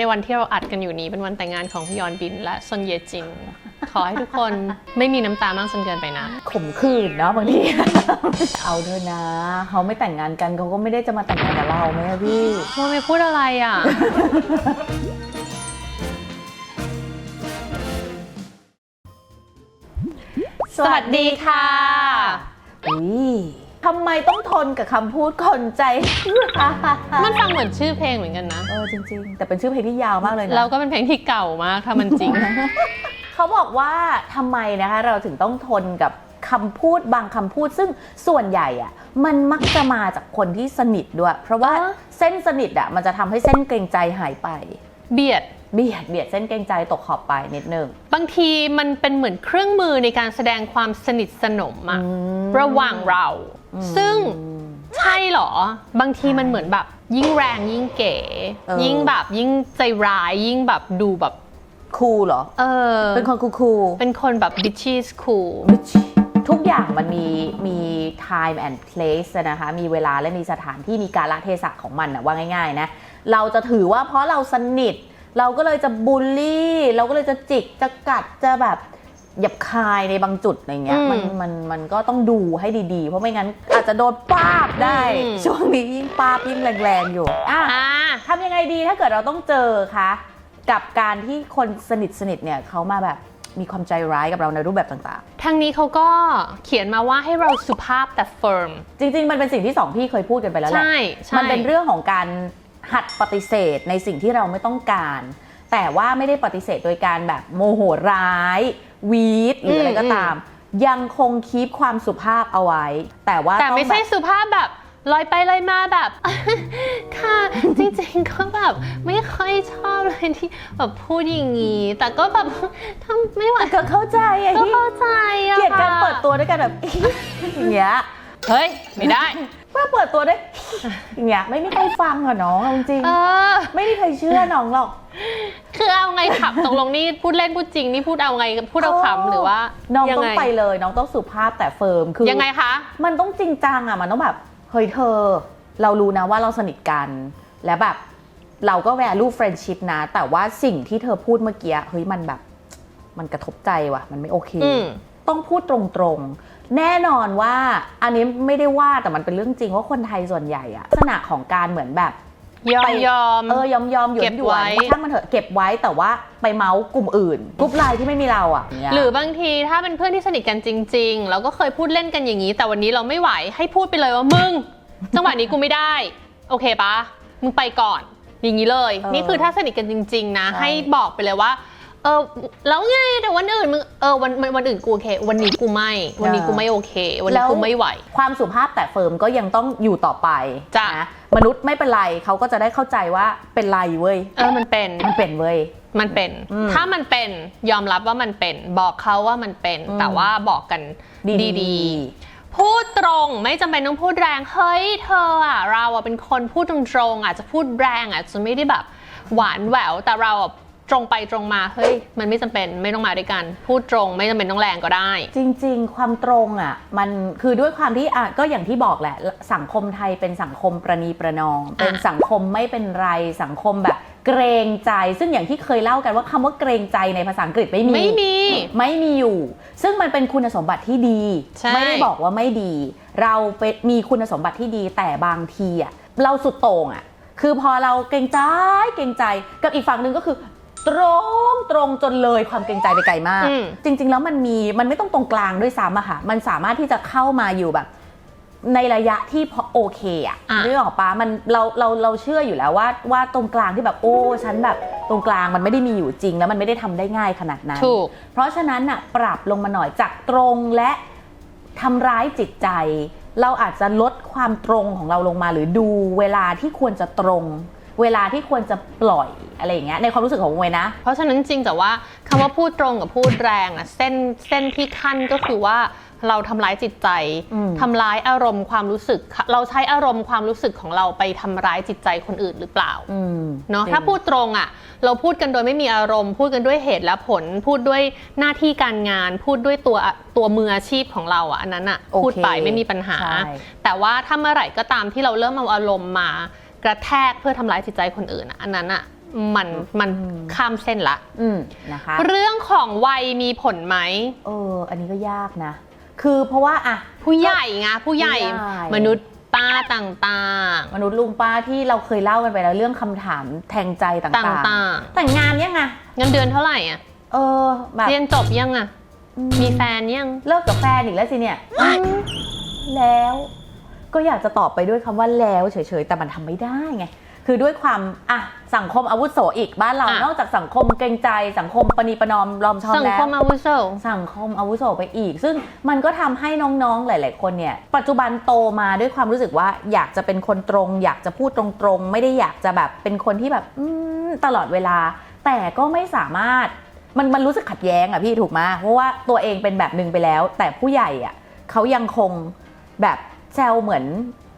ในวันที่เราอัดกันอยู่นี้เป็นวันแต่งงานของพี่ยอนบินและซอนเยจิน ขอให้ทุกคนไม่มีน้ำตามากจนเกินไปนะขมขื่นเนาะบางที เอาเถอะนะ เขาไม่แต่งงานกันเขาก็ไม่ได้จะมาแต่งงานกับเราไหมอะพี่โมไม่พูดอะไรอะ สวัสดีค่ะ อุ้ย ทำไมต้องทนกับคำพูดคนใจมันฟังเหมือนชื่อเพลงเหมือนกันนะ เออจริง ๆ แต่เป็นชื่อเพลงที่ยาวมากเลยนะแล้วก็เป็นเพลงที่เก่ามากถ้ามันจริง เขาบอกว่าทำไมนะคะเราถึงต้องทนกับคำพูดบางคำพูดซึ่งส่วนใหญ่อะมันมักจะมาจากคนที่สนิทด้วย เพราะว่าอ๋อเส้นสนิทอะมันจะทำให้เส้นเกรงใจหายไป เบียดเบียดเบียดเส้นเกรงใจตกขอบไปนิดนึง บางทีมันเป็นเหมือนเครื่องมือในการแสดงความสนิทสนมอะอืมระหว่างเราอืม ซึ่งใช่เหรอ บางทีมันเหมือนแบบ ยิ่งแรงยิ่งเก๋ เออ ยิ่งแบบยิ่งใจร้ายยิ่งแบบดูแบบ คูลเหรอ เออ เป็นคนคูคูลเป็นคนแบบ bitches cool ทุกอย่างมันมีมี time and place อะนะคะ มีเวลาและมีสถานที่มีกาลเทศะของมันนะว่าง่ายๆนะ เราจะถือว่าเพราะเราสนิท เราก็เลยจะบูลลี่ เราก็เลยจะจิกจะกัดจะแบบ หยับคายในบางจุดอะไรเงี้ยอืมมันมันมันก็ต้องดูให้ดีๆ เพราะไม่งั้นอาจจะโดนป้าบได้ อืม ช่วงนี้ยิ่งป้าบยิ่งแรงๆอยู่อะอ่า ทำยังไงดีถ้าเกิดเราต้องเจอคะกับการที่คนสนิทสนิทๆเนี่ยเขามาแบบมีความใจร้ายกับเราในรูปแบบต่างๆ ทางนี้เขาก็เขียนมาว่าให้เราสุภาพแต่ firm จริงๆ มันเป็นสิ่งที่สองพี่เคยพูดกันไปแล้วแหละ ใช่ใช่ มันเป็นเรื่องของการหัดปฏิเสธในสิ่งที่เราไม่ต้องการ แต่ว่าไม่ได้ปฏิเสธโดยการแบบโมโหร้าย วีดหรืออะไรก็ตาม ยังคงคีปความสุภาพเอาไว้ แต่ว่าแต่ต้องไม่ใช่แบบสุภาพแบบลอยไปลอยมาแบบ ค่ะจริงๆก็แบบไม่ค่อยชอบเลยที่แบบพูดอย่างนี้ แต่ก็แบบทำไม่ไหวก็เข้าใจอะก็ที่เข้าใจอะเกลียดการค่ะเปิดตัวด้วยกันแบบอย่างเงี้ยเฮ้ย ไม่ได้ เมื่อเปิดตัวด้วยอย่างเงี้ยไม่มีใครฟังอะน้องเอาจริงเออ ๆไม่มีใครเชื่อน้องหรอก คือเอาไงขับตกลงนี่พูดเล่นพูดจริงนี่พูดเอาไงพูดเอาขำหรือว่าน้องยัต้องไงไปเลย น้องต้องสุภาพแต่เฟิร์มคือยังไงคะ มันต้องจริงจังอะมันต้องแบบเฮ้ยเธอ เรารู้นะว่าเราสนิทกัน และแบบ เราก็ value friendship นะ แต่ว่าสิ่งที่เธอพูดเมื่อกี้เฮ้ยมันแบบ มันกระทบใจว่ะ มันไม่โอเค อืม ต้องพูดตรงๆ แน่นอนว่าอันนี้ไม่ได้ว่าแต่มันเป็นเรื่องจริงว่าคนไทยส่วนใหญ่อะลักษณะของการเหมือนแบบยอมไปยอมเออยอมยอมหยวนเก็บหยวไว้นช่างมันเถอะเก็บไว้แต่ว่าไปเมาส์กลุ่มอื่นกลุ่มไลน์ที่ไม่มีเราอะย่างเงี้ยหรือบางทีถ้าเป็นเพื่อนที่สนิทกันจริง ๆ เราก็เคยพูดเล่นกันอย่างนี้ แต่วันนี้เราไม่ไหวให้พูดไปเลยว่ามึง จังหวะนี้กูไม่ได้ โอเคปะมึงไปก่อน อย่างนี้เลยเออนี่คือถ้าสนิทกันจริง ๆ นะใช่ให้บอกไปเลยว่า เออแล้วไงแต่วันอื่นมึงเออวันวันวันอื่นกูโอเค วันนี้กูไม่ วันนี้กูไม่โอเค วันนี้กูไม่ไหว ความสุภาพแต่เฟิร์มก็ยังต้องอยู่ต่อไปจ้ะ นะมนุษย์ไม่เป็นไรเขาก็จะได้เข้าใจว่าเป็นไรเว้ยเออมันเป็น มันเป็นเว้ย มันเป็น อืมถ้ามันเป็นยอมรับว่ามันเป็น บอกเขาว่ามันเป็น อืม แต่ว่าบอกกันดีๆดีๆพูดตรงไม่จำเป็นต้องพูดแรง เฮ้ยเธออะเราอะเป็นคนพูดตรงๆอาจจะพูดแรงอาจจะไม่ได้แบบหวานแหววแต่เราอะ ตรงไปตรงมาเฮ้ยมันไม่จำเป็นไม่ต้องมาด้วยกัน พูดตรงไม่จำเป็นต้องแรงก็ได้ จริง ๆ ความตรงอะ มันคือด้วยความที่อะก็อย่างที่บอกแหละ สังคมไทยเป็นสังคมประนีประนอม เป็นสังคมไม่เป็นไรสังคมแบบเกรงใจ ซึ่งอย่างที่เคยเล่ากันว่าคำว่าเกรงใจในภาษาอังกฤษไม่มี ไม่มี ไม่มีอยู่ ซึ่งมันเป็นคุณสมบัติที่ดี ใช่ ไม่ได้บอกว่าไม่ดี เราเป็นมีคุณสมบัติที่ดีแต่บางทีอะเราสุดโต่งอะ คือพอเราเกรงใจเกรงใจกับอีกฝั่งหนึ่งก็คือ ตรงตรงจนเลยความเกรงใจไปไกลมาก อืม จริง ๆ แล้วมันมีมันไม่ต้องตรงกลางด้วยซ้ำอะค่ะ มันสามารถที่จะเข้ามาอยู่แบบ ในระยะที่พอโอเคอะอะนึกออกปะมันเราเราเราเชื่ออยู่แล้วว่าว่าตรงกลางที่แบบโอ้ฉันแบบตรงกลางมันไม่ได้มีอยู่จริง แล้วมันไม่ได้ทำได้ง่ายขนาดนั้น ถูก เพราะฉะนั้นน่ะปรับลงมาหน่อยจากตรงและทำร้ายจิตใจ เราอาจจะลดความตรงของเราลงมา หรือดูเวลาที่ควรจะตรง เวลาที่ควรจะปล่อยอะไรอย่างเงี้ยในความรู้สึกของเวยนะ เพราะฉะนั้นจริงแต่ว่าคำว่าพูดตรงกับพูดแรงอะเส้นเส้นที่ขั้นก็คือว่าเราทำร้ายจิตใจอืมทำร้ายอารมณ์ความรู้สึก เราใช้อารมณ์ความรู้สึกของเราไปทำร้ายจิตใจคนอื่นหรือเปล่าอืมเนาะจริงถ้าพูดตรงอะเราพูดกันโดยไม่มีอารมณ์ พูดกันด้วยเหตุและผล พูดด้วยหน้าที่การงาน พูดด้วยตัวตัวมืออาชีพของเราอะอันนั้นอะโอเคพูดไปไม่มีปัญหาใช่แต่ว่าถ้าเมื่อไหร่ก็ตามที่เราเริ่มเอาอารมณ์มา กระแทกเพื่อทำร้ายจิตใจคนอื่นอะอันนั้นอะมันมันข้ามเส้นละ อืมนะคะ เรื่องของวัยมีผลไหม เออ อันนี้ก็ยากนะ คือเพราะว่าอะ ผู้ใหญ่ไงผู้ใหญ่ ผู้ใหญ่ มนุษย์ป้าต่างมนุษย์ลุงป้าที่เราเคยเล่ากันไปแล้วเรื่องคำถามแทงใจต่างๆต่างๆ แต่งงานยังไงๆ เงินเดือนเท่าไหร่อะ เออ แบบเรียนจบยังอะ อืมีแฟนยัง เลิกกับแฟนอีกแล้วสิเนี่ย แล้ว ก็อยากจะตอบไปด้วยคำว่าแล้วเฉยๆ แต่มันทำไม่ได้ไง คือด้วยความอะสังคมอาวุโสอีกบ้านเราอะนอกจากสังคมเกรงใจ สังคมปณีประนอมรอมชอมสังแล้วคมอาวุโส สังคมอาวุโสไปอีก ซึ่งมันก็ทำให้น้องๆ หลาย ๆ คนเนี่ย ปัจจุบันโตมาด้วยความรู้สึกว่าอยากจะเป็นคนตรง อยากจะพูดตรงๆ ไม่ได้อยากจะแบบเป็นคนที่แบบอืมตลอดเวลา แต่ก็ไม่สามารถมันมันรู้สึกขัดแย้งอะพี่ถูกไหมเพราะว่าตัวเองเป็นแบบหนึ่งไปแล้ว แต่ผู้ใหญ่อะเขายังคงแบบ แซวเหมือน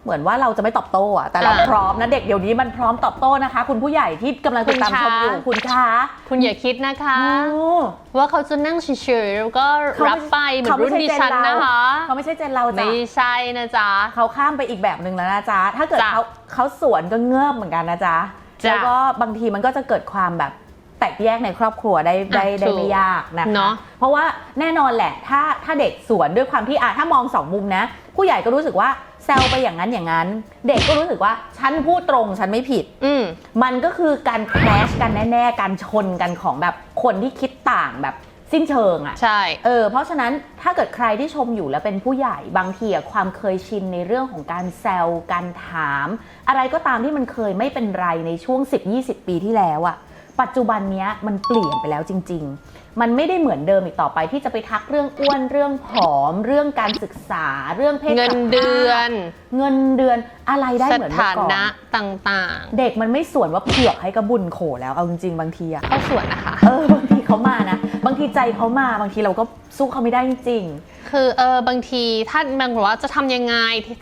เหมือนว่าเราจะไม่ตอบโต้อะแต่เราอ่าพร้อมนะเด็กเดี๋ยวนี้มันพร้อมตอบโต้นะคะ คุณผู้ใหญ่ที่กำลังติดตามชมอยู่คุคุณณคะคะคุณอย่าคิดนะคะโอ้ว่าเขาจะนั่งเฉยๆแล้วก็เขาไม่รับไปเหมือนเขาไม่รุ่นใช่ดิเจนฉันเรานะคะ เขาไม่ใช่เจนเราจ้ะไม่ใช่นะจ๊ะ เขาข้ามไปอีกแบบหนึ่งแล้วนะจ๊ะ ถ้าเกิดจ้ะเขาเขาสวนก็เงือบเหมือนกันนะจ๊ะ จ้ะแล้วก็บางทีมันก็จะเกิดความแบบแตกแยกในครอบครัวได้ได้อะได้ถูกไม่ยากนะคะเนอะเพราะว่าแน่นอนแหละ ถ้าถ้าเด็กสวนด้วยความที่อะถ้ามองสองมุมนะ ผู้ใหญ่ก็รู้สึกว่าแซวไปอย่างนั้นอย่างนั้น เด็กก็รู้สึกว่าฉันพูดตรงฉันไม่ผิด อืม มันก็คือการแคลชกันแน่ ๆ การชนกันของแบบคนที่คิดต่างแบบสิ้นเชิงอะ ใช่ เออเพราะฉะนั้นถ้าเกิดใครที่ชมอยู่แล้วเป็นผู้ใหญ่บางทีอะความเคยชินในเรื่องของการแซวการถาม อะไรก็ตามที่มันเคยไม่เป็นไรในช่วง 10-20 ปีที่แล้วอะปัจจุบันเนี้ยมันเปลี่ยนไปแล้วจริง ๆ มันไม่ได้เหมือนเดิมอีกต่อไปที่จะไปทักเรื่องอ้วนเรื่องผอม เรื่องการศึกษาเรื่องเพศเงินสภาพเดือน เงินเดือนอะไรได้สเหมือนเมื่ถาอก่อนนะต่างเด็กมันไม่ส่วนว่าเผือกให้กระบุญโขแล้วเอาจริงๆบางทีอะๆเข้าส่วนนะคะเออบางทีเขามานะ บางทีใจเขามาบางทีเราก็สู้เขาไม่ได้จริงคือเออบางทีถ้ามันบอกว่าจะทำยังไง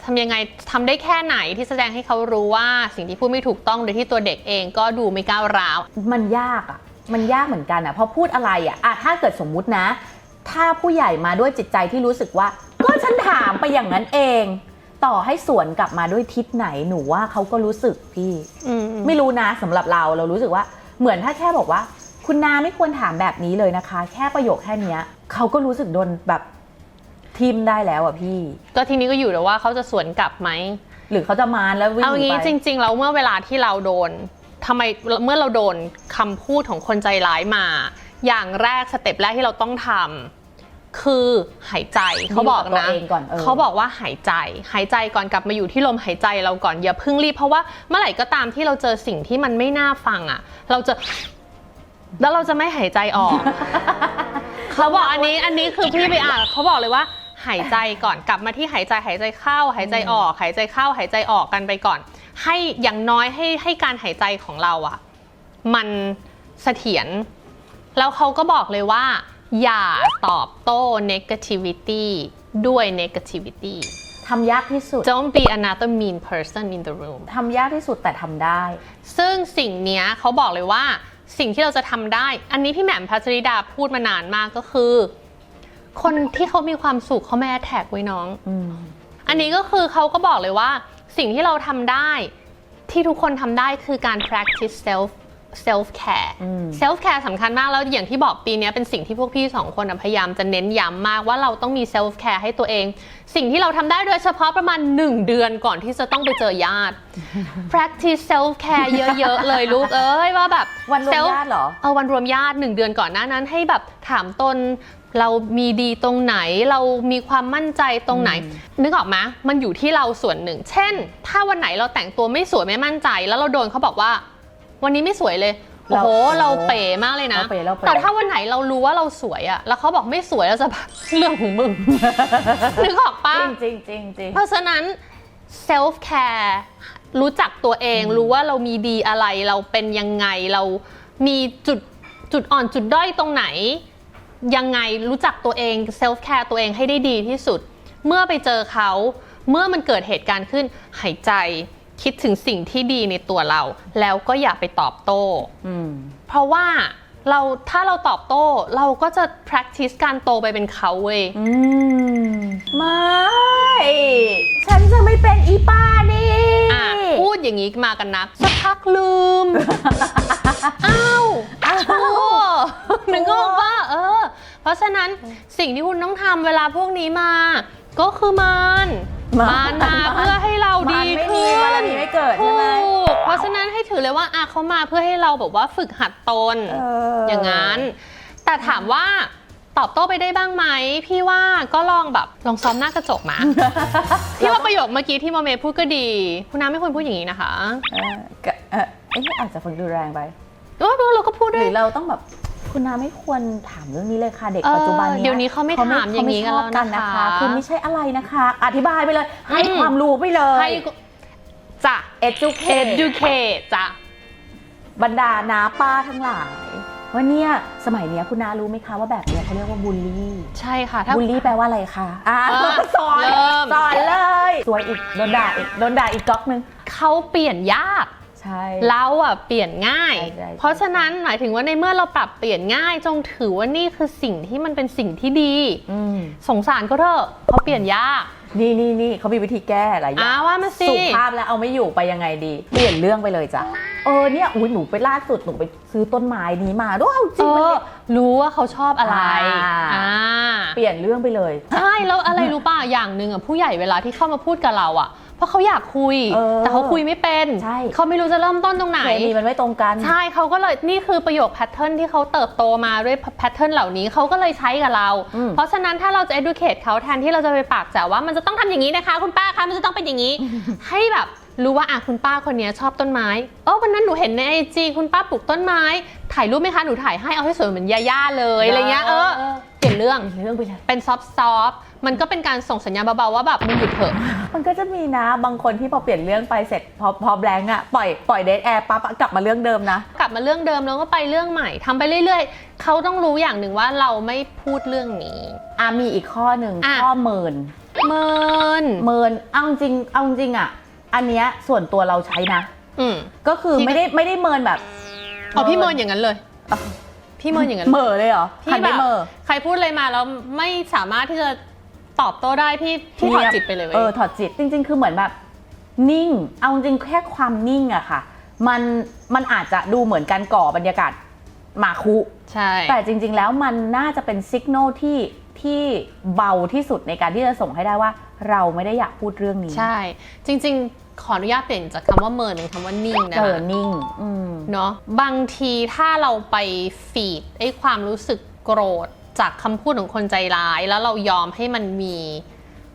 ทำยังไงทำได้แค่ไหนที่แสดงให้เขารู้ว่าสิ่งที่พูดไม่ถูกต้องโดยที่ตัวเด็กเองก็ดูไม่ก้าวร้าวๆมันยากอะ มันยากเหมือนกันอะเพราะพูดอะไรอะอะถ้าเกิดสมมุตินะ ถ้าผู้ใหญ่มาด้วยจิตใจที่รู้สึกว่า ก็ฉันถามไปอย่างนั้นเอง ต่อให้สวนกลับมาด้วยทิศไหนหนูว่าเขาก็รู้สึกพี่ อืมไม่รู้นะสำหรับเราเรารู้สึกว่าเหมือนถ้าแค่บอกว่า คุณนาไม่ควรถามแบบนี้เลยนะคะ แค่ประโยคแค่เนี้ยเขาก็รู้สึกโดนแบบทิมได้แล้วอะพี่ ก็ทีนี้ก็อยู่แต่ว่าเขาจะสวนกลับไหม หรือเขาจะมานแล้ววิ่งเอาหนีงี้ไป จริง ๆ แล้วเมื่อเวลาที่เราโดน ทำไมเมื่อเราโดนคำพูดของคนใจร้ายมา อย่างแรกสเต็ปแรกที่เราต้องทำคือหายใจเขาบอกตัวนะเองก่อนเออเขาบอกว่าหายใจ หายใจก่อนกลับมาอยู่ที่ลมหายใจเราก่อนอย่าเพิ่งรีบเพราะว่าเมื่อไหร่ก็ตามที่เราเจอสิ่งที่มันไม่น่าฟังอะ เราจะแล้วเราจะไม่หายใจออกเขาบอกอันนี้อันนี้คือพี่ไปอ่านเขาบอกเลยว่า หายใจก่อนกลับมาที่หายใจหายใจเข้า หายใจออก หายใจเข้า หายใจออกกันไปก่อน ให้อย่างน้อยให้ให้การหายใจของเราอะมันเสถียรแล้วเขาก็บอกเลยว่า อย่าตอบโต้ negativity ด้วย negativity ทำยากที่สุด don't be another mean person in the room ทำยากที่สุดแต่ทำได้ ซึ่งสิ่งเนี้ยเขาบอกเลยว่าสิ่งที่เราจะทำได้ อันนี้พี่แหม่มพัชริดาพูดมานานมากก็คือ คนที่เขามีความสุขเขาไม่แท็กไว้น้องอืมอันนี้ก็คือเขาก็บอกเลยว่า สิ่งที่เราทำได้ที่ทุกคนทำได้คือการ practice self self care อืม self care สำคัญมาก แล้วอย่างที่บอกปีเนี้ยเป็นสิ่งที่พวกพี่สองคนอะพยายามจะเน้นย้ำมากว่าเราต้องมี self care ให้ตัวเอง สิ่งที่เราทำได้โดยเฉพาะประมาณ 1 เดือนก่อนที่จะต้องไปเจอญาติ practice self care เยอะๆ เลยลูกเอ้ยว่าแบบวันรวม self ญาติเหรอ เออวันรวมญาติหนึ่งเดือนก่อนหน้านั้นให้แบบถามตน เรามีดีตรงไหนเรามีความมั่นใจตรงไหน นึกออกไหมมันอยู่ที่เราส่วนหนึ่ง เช่น ถ้าวันไหนเราแต่งตัวไม่สวยไม่มั่นใจ แล้วเราโดนเขาบอกว่า วันนี้ไม่สวยเลยโอ้โหเราเราเป๋มากเลยนะ เราเป๋เราเป๋ แต่ถ้าวันไหนเรารู้ว่าเราสวยอะแล้วเขาบอกไม่สวยแล้วจะแบบเรื่องของมึง นึกออกปะจริงจริงจริงจริง เพราะฉะนั้น self care รู้จักตัวเองรู้ว่าเรามีดีอะไรเราเป็นยังไงเรามีจุดจุดอ่อนจุดด้อยตรงไหน ยังไงรู้จักตัวเอง self care ตัวเองให้ได้ดีที่สุด เมื่อไปเจอเขา เมื่อมันเกิดเหตุการณ์ขึ้นหายใจคิดถึงสิ่งที่ดีในตัวเรา แล้วก็อย่าไปตอบโต้อืมเพราะว่าเราถ้าเราตอบโต้เราก็จะ practice การโตไปเป็นเขาเว้ยอืมไม่ ฉันจะไม่เป็นอีป้านี่อะพูดอย่างนี้มากันนักสักพักลืม เพราะฉะนั้นสิ่งที่คุณต้องทำเวลาพวกนี้มา ก็คือมันมันมันมาเพื่อให้เราดีมันไม่มีขึ้นบารมีไม่เกิดใช่ไหมถูกเพราะฉะนั้นให้ถือเลยว่าอะเขามาเพื่อให้เราแบบว่าฝึกหัดตนเอออย่างนั้น แต่ถามว่าตอบโต้ไปได้บ้างไหมพี่ว่าก็ลองแบบลองซ้อมหน้ากระจกมาพี่ว่าประโยคเมื่อกี้ที่โมเมพูดก็ดี คุณน้าไม่ควรพูดอย่างนี้นะคะเออก็เออเอ๊ะอาจจะฟังดูแรงไปเออเราก็พูดหด้วรืยอเราต้องแบบ คุณนาไม่ควรถามเรื่องนี้เลยค่ะเด็กเออปัจจุบันนี้เดี๋ยวนี้เขาไม่ถามอย่างนี้นี้กันแล้วนะคะคือไม่ใช่อะไรนะคะ อธิบายไปเลย ให้อืมความรู้ไปเลยให้จ้ะ educate educate จ้ะบรรดาน้าป้าทั้งหลายว่าเนี่ยสมัยเนี้ยคุณนารู้ไหมคะว่าแบบเนี้ยเขาเรียกว่าบูลลี่ ใช่ค่ะถ้าบูลลี่แปลว่าอะไรคะอ่าเออสอนเริ่มสอนเลยสวยอีกโดนด่าอีกโดนด่าอีกก๊อกนึงเขาเปลี่ยนยาก ใช่ เราอะเปลี่ยนง่าย ใช่ใช่ เพราะฉะนั้นหมายถึงว่าในเมื่อเราปรับเปลี่ยนง่าย จงถือว่านี่คือสิ่งที่มันเป็นสิ่งที่ดี อืมสงสารก็เถอะเขาเปลี่ยนยาก นี่นี่นี่เขามีวิธีแก้หลายอย่าอ่างว่ามาสิ สุภาพแล้วเอาไม่อยู่ไปยังไงดี เปลี่ยนเรื่องไปเลยจ้ะเออเนี่ยอุ้ยหนูไปล่าสุดหนูไปซื้อต้นไม้นี้มาด้วยเอาจเอริงมันอเนี่ย รู้ว่าเขาชอบอะไรอ่า อ่าเปลี่ยนเรื่องไปเลย ใช่แล้วอะไรรู้ป่ะอย่างหนึ่งอะผู้ใหญ่เวลาที่เข้ามาพูดกับเราอะ เพราะเขาอยากคุย เออแต่เขาคุยไม่เป็น ใช่ เขาไม่รู้จะเริ่มต้นตรงไหน เคมีมันไม่ตรงกัน ใช่เขาก็เลยนี่คือประโยคแพทเทิร์นที่เขาเติบโตมาด้วยแพทเทิร์นเหล่านี้เขาก็เลยใช้กับเรา อืมเพราะฉะนั้นถ้าเราจะ educate เขาแทนที่เราจะไปปากแจ๋วว่ามันจะต้องทำอย่างนี้นะคะ คุณป้าคะมันจะต้องเป็นอย่างนี้ ให้แบบรู้ว่าอะคุณป้าคนนี้ชอบต้นไม้เออวันนั้นหนูเห็นในไอจีคุณป้าปลูกต้นไม้ ถ่ายรูปไหมคะหนูถ่ายให้เอาให้สวยเหมือนย่าๆเลยอะไรเงี้ยเออเป ลี่ยนเรื่องเปลี่ยนเรื่องไปเลยเป็นซอฟต์ซอฟมันก็เป็นการส่งสัญญาณเบาๆว่าแบบมึงหยุดเถอะ มันก็จะมีนะบางคนที่พอเปลี่ยนเรื่องไปเสร็จพอพอแบงก์อะปล่อยปล่อยเดทแอร์ปั๊บอะกลับมาเรื่องเดิมนะ กลับมาเรื่องเดิมแล้วก็ไปเรื่องใหม่ทำไปเรื่อย ๆ เขาต้องรู้อย่างหนึ่งว่าเราไม่พูดเรื่องนี้อะมีอีกข้อหนึ่งอะข้อเมินเมินเมินเอาจริงเอาจริงอะอันเนี้ยส่วนตัวเราใช้นะ อืมก็คือพี่ไม่ได้ไม่ได้เมินแบบเอาพี่เมินอย่างนั้นเลย พี่เมินอย่างนั้นเหม่อเลยเหรอพี่หันแบไปบเหม่อ ใครพูดอะไรมาแล้วไม่สามารถที่จะตอบโต้ได้พี่พี่ถอดจิตไปเลยเว้เออยถอดจิตจริง ๆ คือเหมือนแบบ นิ่ง เอาจริงๆแค่ความนิ่งอะค่ะ มันมันอาจจะดูเหมือนการก่อบรรยากาศหมาคุ ใช่ แต่จริง ๆ แล้วมันน่าจะเป็นสัญญาณที่ที่เบาที่สุดในการที่จะส่งให้ได้ว่า เราไม่ได้อยากพูดเรื่องนี้ ใช่ จริง ๆ ขออนุญาตเปลี่ยนจากคำว่าเมินเป็นคำว่านิ่งนะเจอคะนิ่งอืมเนาะบางทีถ้าเราไปฟีดไอ้ความรู้สึกโกรธจากคำพูดของคนใจร้าย แล้วเรายอมให้มันมี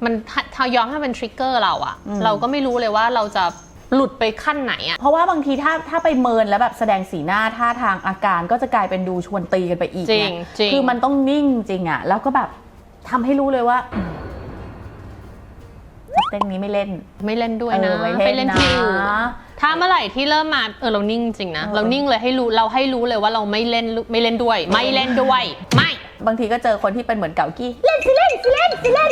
มันถ้ายอมให้มันทริกเกอร์เราอะอืมเราก็ไม่รู้เลยว่าเราจะหลุดไปขั้นไหนอะเพราะว่าบางทีถ้าถ้าไปเมินแล้วแบบแสดงสีหน้าท่าทางอาการก็จะกลายเป็นดูชวนตีกันไปอีกจริงเนี่ยจริงคือมันต้องนิ่งจริงอะแล้วก็แบบทำให้รู้เลยว่าส เต็งนี้ไม่เล่น ไม่เล่นด้วยนะ เออไม่เล่นที่อื่นนะ ถ้าเมื่อไหร่ที่เริ่มมาเออเรานิ่งจริงนะเออเรานิ่งเลยให้รู้เราให้รู้เลยว่าเราไม่เล่นไม่เล่นด้วย ไม่เล่นด้วย ไม่ บางทีก็เจอคนที่เป็นเหมือนเก่ากี้ เล่นสิเล่นสิเล่นสิเล่น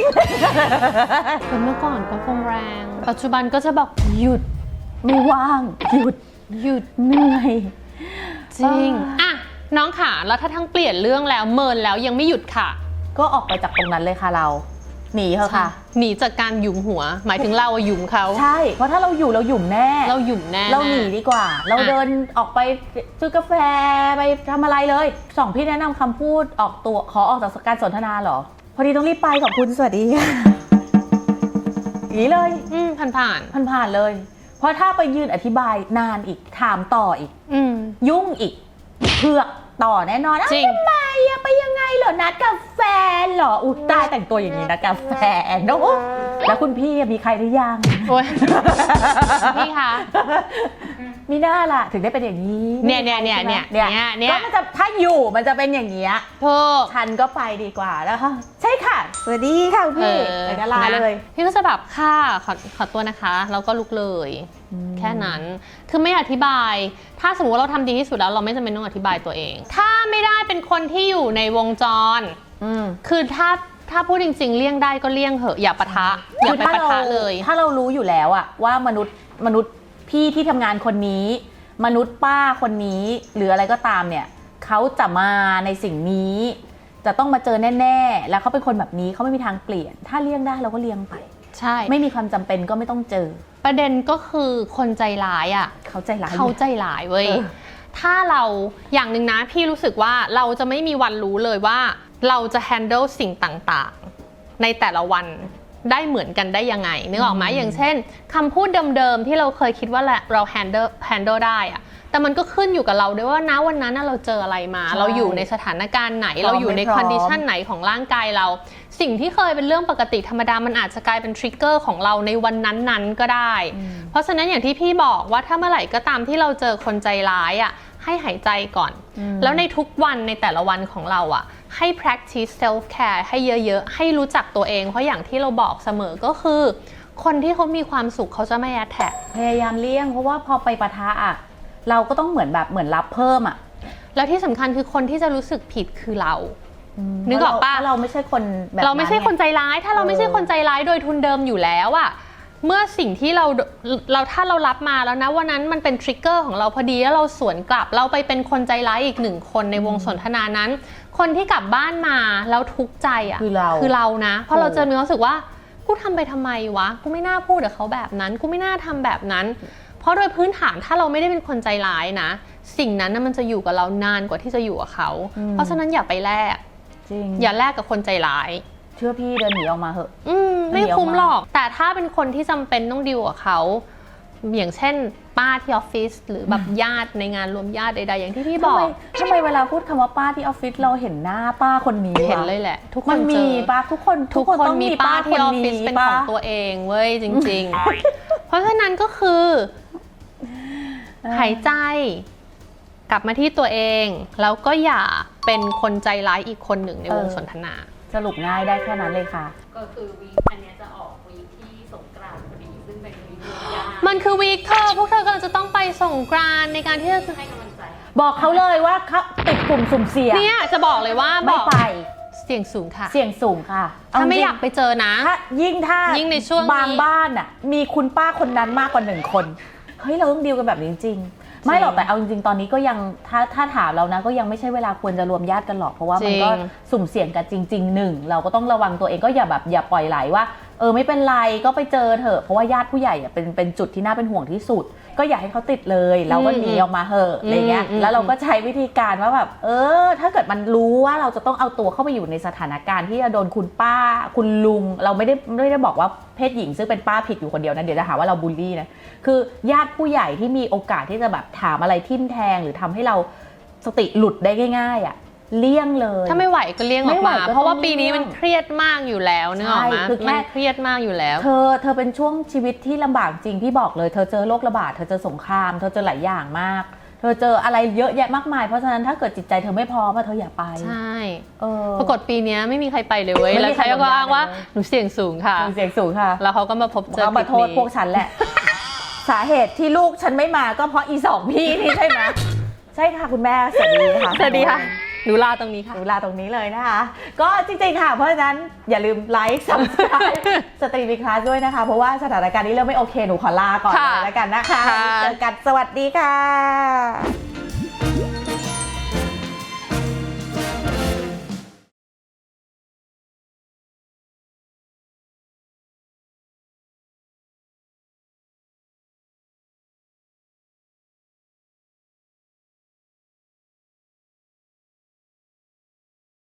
เป็นเมื่อก่อนก็คงแรง ปัจจุบันก็จะบอกหยุดไม่ว่าง หยุดหยุด เหนื่อย จริง อ่าอะน้องค่ะแล้วถ้าทั้งเปลี่ยนเรื่องแล้วเมินแล้วยังไม่หยุดค่ะ ก็ออกไปจากตรงนั้นเลยค่ะเรา หนีเถอะค่ะ หนีจากการหยุมหัว หมายถึงเราอะหยุมเขาใช่ เพราะถ้าเราอยู่เราหยุ่มแน่ เราหยุมแน่เราหนีดีกว่า เราอะเดินออกไปซื้อกาแฟไปทำอะไรเลย สองพี่แนะนำคำพูดออกตัวขอออกจากการสนทนาเหรอ พอดีต้องรีบไปขอบคุณสวัสดีอย่างนี้เลยอืมผ่านผ่านผ่านๆเลย เพราะถ้าไปยืนอธิบายนานอีกถามต่ออีก ๆอืม ยุ่งอีกเผือก ต่อแน่นอนอ้าวจริงทำไมอะไปยังไงเหรอนัดกับแฟนเหรออุยตายแต่งตัวอย่างนี้นัดกับแฟนโอ้แล้วคุณพี่อะมีใครหรือยัง โอ้ยพี่คะ มีหน้าล่ะ ถึงได้เป็นอย่างนี้เนี่ยเนี่ยเนี่ยเนี่ยเนี่ยเนี่ยเนี่ย ก็มันจะถ้าอยู่มันจะเป็นอย่างเงี้ยเธอฉันก็ไปดีกว่าแล้วค่ะใช่ค่ะ สวัสดีค่ะคุณพี่ไปก็ลาเลยนะพี่ก็จะแบบค่ะขอขอตัวนะคะ แล้วก็ลุกเลย แค่นั้น คือไม่อธิบาย ถ้าสมมติว่าเราทำดีที่สุดแล้วเราไม่จำเป็นต้องอธิบายตัวเอง ถ้าไม่ได้เป็นคนที่อยู่ในวงจรอืมคือถ้าถ้าพูดจริง ๆ เลี่ยงได้ก็เลี่ยงเหอะ อย่าปะทะ อย่าไปถ้าปะเราทะเลย ถ้าเรารู้อยู่แล้วอะว่ามนุษย์มนุษย์พี่ที่ทำงานคนนี้ มนุษย์ป้าคนนี้ หรืออะไรก็ตามเนี่ยเขาจะมาในสิ่งนี้ จะต้องมาเจอแน่ ๆ แล้วเขาเป็นคนแบบนี้เขาไม่มีทางเปลี่ยน ถ้าเลี่ยงได้เราก็เลี่ยงไป ใช่ ไม่มีความจำเป็นก็ไม่ต้องเจอ ปประเด็นก็คือคนใจร้ายอะเขาใจร้ายเขาใจร้ายเว้ยเออถ้าเราอย่างหนึ่งนะพี่รู้สึกว่าเราจะไม่มีวันรู้เลยว่า เราจะ handle สิ่งต่างๆ ในแต่ละวันได้เหมือนกันได้ยังไงนึกออกไหมอย่างเช่นคำพูดเดิมๆที่เราเคยคิดว่าเรา handle handle ได้อะ แต่มันก็ขึ้นอยู่กับเราด้วยว่านะวันนั้นน่ะเราเจออะไรมา ใช่เราอยู่ในสถานการณ์ไหน พร้อมเราอยู่ในไม่พร้อมคอนดิชันไหนของร่างกายเรา สิ่งที่เคยเป็นเรื่องปกติธรรมดามันอาจจะกลายเป็นทริกเกอร์ของเราในวันนั้นๆก็ได้ เพราะฉะนั้นอย่างที่พี่บอกว่าถ้าเมื่อไหร่ก็ตามที่เราเจอคนใจร้ายอะให้หายใจก่อนอืมแล้วในทุกวันในแต่ละวันของเราอะ ให้ practice self care ให้เยอะๆ ให้รู้จักตัวเอง เพราะอย่างที่เราบอกเสมอก็คือ คนที่เขามีความสุขเขาจะไม่ attack พยายามเลี่ยงเพราะว่าพอไปปะทะอะ เราก็ต้องเหมือนแบบเหมือนรับเพิ่มอะแล้วที่สำคัญคือคนที่จะรู้สึกผิดคือเรานึกออกปะเพราเราไม่ใช่คนแบบเราไม่ใช่คนไงใจร้าย ถ้าเราไม่ใช่เออคนใจร้ายโดยทุนเดิมอยู่แล้วอะเมื่อสิ่งที่เราเราถ้าเรารับมาแล้วนะวันนั้นมันเป็นทริกเกอร์ของเราพอดีแล้วเราสวนกลับเราไปเป็นคนใจร้ายอีกหนึ่งคนในวงสนทนานั้น คนที่กลับบ้านมาแล้วทุกข์ใจอะคือเราคือเรานะ เพราะถูกเราจะมีความรู้สึกว่ากูทำไปทำไมวะกูไม่น่าพูดกับเขาแบบนั้น กูไม่น่าทำแบบนั้นเพ ราะโดยพื้นฐานถ้าเราไม่ได้เป็นคนใจร้ายนะ สิ่งนั้นนะมันจะอยู่กับเรานานกว่าที่จะอยู่กับเขา เพราะฉะนั้นอย่าไปแลกจริงอย่าแลกกับคนใจร้ายเชื่อพี่เดินหนีออกมาเหอะอืมมันไม่เดี๋ยวคุ้มมาหรอก แต่ถ้าเป็นคนที่จำเป็นต้องดีลกับเขาอย่างเช่น ป้าที่ออฟฟิศหรือแบบญาติในงานรวมญาติใดๆอย่างที่พี่บทำอกไมทำไมเวลาพูดคำว่าป้าที่ออฟฟิศเราเห็นหน้าป้าคนนี้วะเห็นเลยแหละ ทุกคมันนเจมีอป้าทุกคนทุกคนต้องมีป้าที่ออฟฟิศเป็นของป้าตัวเองเว้ยจริง ๆ เพราะฉะนั้นก็คือ หายใจ กลับมาที่ตัวเอง แล้วก็อย่าเป็นคนใจร้ายอีกคนหนึ่งในวงเออสนทนา สรุปง่ายได้แค่นั้นเลยค่ะ ก็คือวีคอันเนี้ยจะออกวีคที่สงกรานต์พอดีซึ่งเป็นวีครวมญาติมันคือวีคเธอพวกเธอกำลังจะต้องไปส่งกรานต์ในการที่จะให้กำลังใจบอกเขาเลยว่าเขาติดกลุ่มสุ่มเสี่ยงเนี่ยจะบอกเลยว่าไม่บอกไป เสี่ยงสูงค่ะ เสี่ยงสูงค่ะถ้าไม่เจริงอยากไปเจอนะ ถ้ายิ่งถ้ายิ่งในช่วงนี้ บางบ้านอะมีคุณป้าคนนั้นมากกว่าหนึ่งคนเฮ้ยเราต้องดีลกันแบบนี้จริงๆไม่หรอกแต่เอาจริงๆตอนนี้ก็ยังถ้าถ้าถามเรานะก็ยังไม่ใช่เวลาควรจะรวมญาติกันหรอกเพราะว่ามันก็จริงสุ่มเสี่ยงกันจริงๆหนึ่งเราก็ต้องระวังตัวเองก็อย่าแบบอย่าปล่อยไหลว่า เออไม่เป็นไรก็ไปเจอเถอะเพราะว่าญาติผู้ใหญ่อะเป็นเป็นจุดที่น่าเป็นห่วงที่สุด ก็อย่าให้เขาติดเลยเราก็หนีออกมาเหอะอะไรเงี้ยอืมแล้วเราก็ใช้วิธีการว่าแบบเออ ถ้าเกิดมันรู้ว่าเราจะต้องเอาตัวเข้าไปอยู่ในสถานการณ์ที่จะโดนคุณป้าคุณลุง เราไม่ได้ไม่ได้บอกว่าเพศหญิงซึ่งเป็นป้าผิดอยู่คนเดียวนะเดี๋ยวจะหาว่าเราบูลลี่นะคือญาติผู้ใหญ่ที่มีโอกาสที่จะแบบถามอะไรทิ่มแทงหรือทำให้เราสติหลุดได้ง่ายๆอะ เลี่ยงเลย ถ้าไม่ไหวก็เลี่ยงอไม่อกไหวมาก็เพราะว่าต้องปีนี้มันเลี่ยงเครียดมากอยู่แล้วนึกออกไหมใช่คือแค่มันเครียดมากอยู่แล้ว เธอเธอเป็นช่วงชีวิตที่ลำบากจริงพี่บอกเลยเธอเจอโรคระบาดเธอเจอสงครามเธอเจอหลายอย่างมาก เธอเจออะไรเยอะแยะมากมาย เพราะฉะนั้นถ้าเกิดจิตใจเธอไม่พร้อมอะเธออย่าไป ใช่เออปรากฏปีเนี้ยไม่มีใครไปเลยเว้ยไม่แล้วมีใครใครก็อ้างว่าไปเลยหนูเสี่ยงสูงค่ะมีเสียงสูงค่ะ แล้วเขาก็มาพบเจอเขามาโทษคลิปนี้พวกฉันแหละ สาเหตุที่ลูกฉันไม่มาก็เพราะอีสองพี่นี่ใช่ไหมใช่ค่ะคุณแม่สวัสดีค่ะสวัสดีค่ะ หนูลาตรงนี้ค่ะดูลาตรงนี้เลยนะคะ ก็จริงๆค่ะ เพราะฉะนั้นอย่าลืมไลค์ subscribe สตรีมีคลาสด้วยนะคะ เพราะว่าสถานการณ์นี้เริ่มไม่โอเค หนูขอลาก่อนค่ะเลยแล้วกันนะคะค่ะเจอกันสวัสดีค่ะ